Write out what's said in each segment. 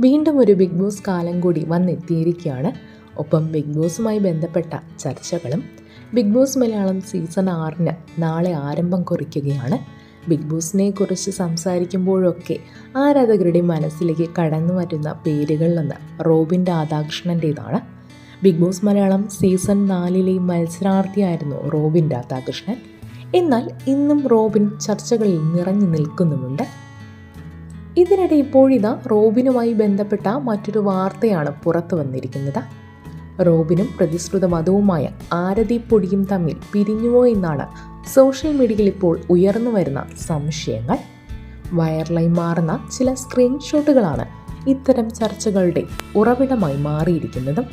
വീണ്ടും ഒരു big boss കാലം കൂടി വന്നെത്തിയിരിക്കുകയാണ്. ഒപ്പം ബിഗ് ബോസുമായി ബന്ധപ്പെട്ട ചർച്ചകളും ബിഗ് ബോസ് മലയാളം സീസൺ ആറിന് നാളെ ആരംഭം കുറിക്കുകയാണ്. ബിഗ് ബോസിനെ കുറിച്ച് സംസാരിക്കുമ്പോഴൊക്കെ ആരാധകരുടെ മനസ്സിലേക്ക് കടന്നു വരുന്ന പേരുകളിലൊന്ന് റോബിൻ രാധാകൃഷ്ണന്റേതാണ്. ബിഗ് ബോസ് മലയാളം സീസൺ നാലിലെ മത്സരാർത്ഥിയായിരുന്നു റോബിൻ രാധാകൃഷ്ണൻ. എന്നാൽ ഇന്നും റോബിൻ ചർച്ചകളിൽ നിറഞ്ഞു നിൽക്കുന്നുമുണ്ട്. ഇതിനിടെ ഇപ്പോഴിതാ റോബിനുമായി ബന്ധപ്പെട്ട മറ്റൊരു വാർത്തയാണ് പുറത്തു വന്നിരിക്കുന്നത്. റോബിനും പ്രതിശ്രുത മതവുമായ ആരതി പൊടിയും തമ്മിൽ പിരിഞ്ഞുവോ എന്നാണ് സോഷ്യൽ മീഡിയയിൽ ഇപ്പോൾ ഉയർന്നു വരുന്ന സംശയങ്ങൾ. വൈറലായി മാറുന്ന ചില സ്ക്രീൻഷോട്ടുകളാണ് ഇത്തരം ചർച്ചകളുടെ ഉറവിടമായി മാറിയിരിക്കുന്നതും.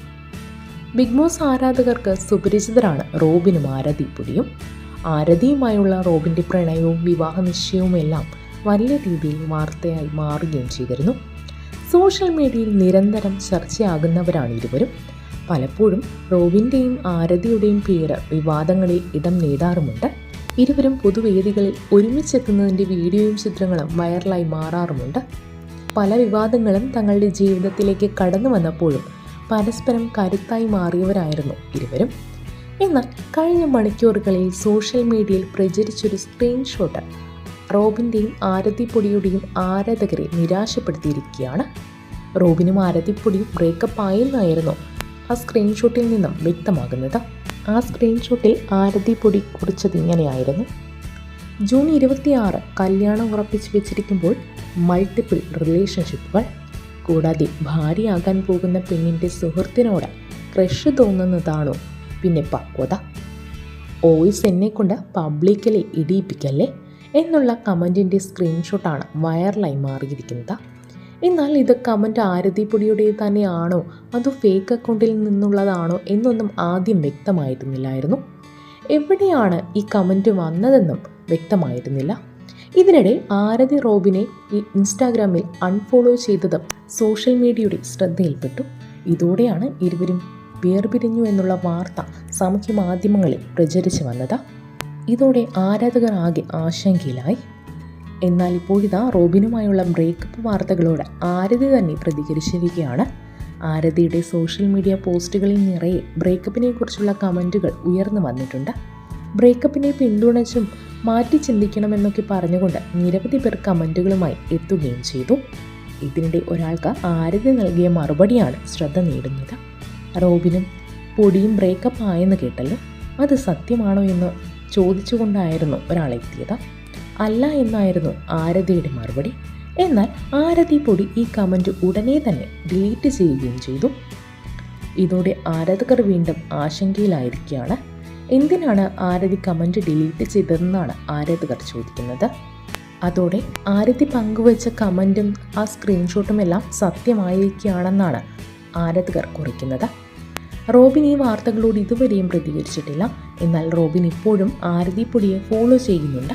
ബിഗ് ബോസ് ആരാധകർക്ക് സുപരിചിതരാണ് റോബിനും ആരതി ആരതിയുമായുള്ള റോബിന്റെ പ്രണയവും വിവാഹ നിശ്ചയവും എല്ലാം വലിയ രീതിയിൽ വാർത്തയായി മാറുകയും ചെയ്തിരുന്നു. സോഷ്യൽ മീഡിയയിൽ നിരന്തരം ചർച്ചയാകുന്നവരാണ് ഇരുവരും. പലപ്പോഴും റോവിന്റെയും ആരതിയുടെയും പേര് വിവാദങ്ങളിൽ ഇടം നേടാറുമുണ്ട്. ഇരുവരും പൊതുവേദികളിൽ ഒരുമിച്ചെത്തുന്നതിന്റെ വീഡിയോയും ചിത്രങ്ങളും വൈറലായി മാറാറുമുണ്ട്. പല വിവാദങ്ങളും തങ്ങളുടെ ജീവിതത്തിലേക്ക് കടന്നു വന്നപ്പോഴും പരസ്പരം കരുത്തായി മാറിയവരായിരുന്നു ഇരുവരും. എന്നാൽ കഴിഞ്ഞ മണിക്കൂറുകളിൽ സോഷ്യൽ മീഡിയയിൽ പ്രചരിച്ചൊരു സ്ക്രീൻഷോട്ട് റോബിന്റെയും ആരതിപ്പൊടിയുടെയും ആരാധകരെ നിരാശപ്പെടുത്തിയിരിക്കുകയാണ്. റോബിനും ആരതിപ്പൊടിയും ബ്രേക്കപ്പ് ആയെന്നായിരുന്നു ആ സ്ക്രീൻഷോട്ടിൽ നിന്നും വ്യക്തമാകുന്നത്. ആ സ്ക്രീൻഷോട്ടിൽ ആരതിപ്പൊടി കുറിച്ചത് ഇങ്ങനെയായിരുന്നു. ജൂൺ ഇരുപത്തിയാറ് കല്യാണം ഉറപ്പിച്ചു വെച്ചിരിക്കുമ്പോൾ മൾട്ടിപ്പിൾ റിലേഷൻഷിപ്പുകൾ കൂടാതെ ഭാര്യയാകാൻ പോകുന്ന പെണ്ണിന്റെ സുഹൃത്തിനോട് ക്രഷ് തോന്നുന്നതാണോ? പിന്നെ പക്വത. ഓയിസ് എന്നെ കൊണ്ട് പബ്ലിക്കലെ ഇടിയിപ്പിക്കല്ലേ? എന്നുള്ള കമന്റിന്റെ സ്ക്രീൻഷോട്ടാണ് വൈറലായി മാറിയിരിക്കുന്നത്. എന്നാൽ ഇത് കമന്റ് ആരതിപ്പൊടിയുടെ തന്നെയാണോ? അതോ ഫേക്ക് അക്കൗണ്ടിൽ നിന്നുള്ളതാണോ? എന്നൊന്നും ആദ്യം വ്യക്തമായിരുന്നില്ലായിരുന്നു. എവിടെയാണ് ഈ കമന്റ് വന്നതെന്നും വ്യക്തമായിരുന്നില്ല. ഇതിനിടെ ആരതി റോബിനെ ഇൻസ്റ്റാഗ്രാമിൽ അൺഫോളോ ചെയ്തതും സോഷ്യൽ മീഡിയയുടെ ശ്രദ്ധയിൽപ്പെട്ടു. ഇതോടെയാണ് ഇരുവരും വേർപിരിഞ്ഞു എന്നുള്ള വാർത്ത സാമൂഹ്യ മാധ്യമങ്ങളിൽ പ്രചരിച്ചു വന്നത്. ഇതോടെ ആരാധകർ ആകെ ആശങ്കയിലായി. എന്നാൽ ഇപ്പോഴിതാ റോബിനുമായുള്ള ബ്രേക്കപ്പ് വാർത്തകളോട് ആരതി തന്നെ പ്രതികരിച്ചിരിക്കുകയാണ്. ആരതിയുടെ സോഷ്യൽ മീഡിയ പോസ്റ്റുകളിൽ നിറയെ ബ്രേക്കപ്പിനെ കുറിച്ചുള്ള കമന്റുകൾ ഉയർന്നു വന്നിട്ടുണ്ട്. ബ്രേക്കപ്പിനെ പിന്തുണച്ചും മാറ്റി ചിന്തിക്കണമെന്നൊക്കെ പറഞ്ഞുകൊണ്ട് നിരവധി പേർ കമന്റുകളുമായി എത്തുകയും ചെയ്തു. ഇതിനിടെ ഒരാൾക്ക് ആരതി നൽകിയ മറുപടിയാണ് ശ്രദ്ധ നേടുന്നത്. റോബിനും പൊടിയും ബ്രേക്കപ്പ് ആയെന്ന് കേട്ടല്ലോ. അത് സത്യമാണോ എന്ന് ചോദിച്ചുകൊണ്ടായിരുന്നു ഒരാളെത്തിയത് അല്ല എന്നായിരുന്നു ആരതിയുടെ മറുപടി. എന്നാൽ ആരതി പൊടി ഈ കമന്റ് ഉടനെ തന്നെ ഡിലീറ്റ് ചെയ്യുകയും ചെയ്തു. ഇതോടെ ആരാധകർ വീണ്ടും ആശങ്കയിലായിരിക്കുകയാണ്. എന്തിനാണ് ആരതി കമന്റ് ഡിലീറ്റ് ചെയ്തതെന്നാണ് ആരാധകർ ചോദിക്കുന്നത്. അതോടെ ആരതി പങ്കുവച്ച കമന്റും ആ സ്ക്രീൻഷോട്ടും എല്ലാം സത്യമായിരിക്കുകയാണെന്നാണ് ആരാധകർ കുറിക്കുന്നത്. റോബിൻ ഈ വാർത്തകളോട് ഇതുവരെയും പ്രതികരിച്ചിട്ടില്ല. എന്നാൽ റോബിൻ ഇപ്പോഴും ആരതി പൊടിയെ ഫോളോ ചെയ്യുന്നുണ്ട്.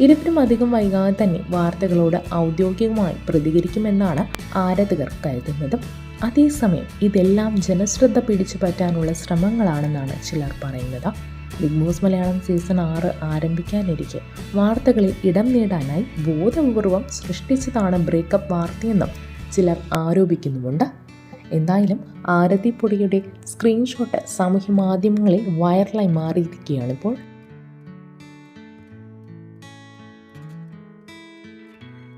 ഇരുവരും അധികം വൈകാതെ തന്നെ വാർത്തകളോട് ഔദ്യോഗികമായി പ്രതികരിക്കുമെന്നാണ് ആരാധകർ കരുതുന്നത്. അതേസമയം ഇതെല്ലാം ജനശ്രദ്ധ പിടിച്ചു പറ്റാനുള്ള ശ്രമങ്ങളാണെന്നാണ് ചിലർ പറയുന്നത്. ബിഗ് ബോസ് മലയാളം സീസൺ ആറ് ആരംഭിക്കാനിരിക്കെ. വാർത്തകളിൽ ഇടം നേടാനായി ബോധപൂർവം സൃഷ്ടിച്ചതാണ് ബ്രേക്കപ്പ് വാർത്തയെന്നും ചിലർ ആരോപിക്കുന്നുമുണ്ട്. എന്തായാലും ആരതിപ്പൊടിയുടെ സ്ക്രീൻഷോട്ട് സാമൂഹ്യ മാധ്യമങ്ങളിൽ വൈറലായി മാറിയിരിക്കുകയാണിപ്പോൾ.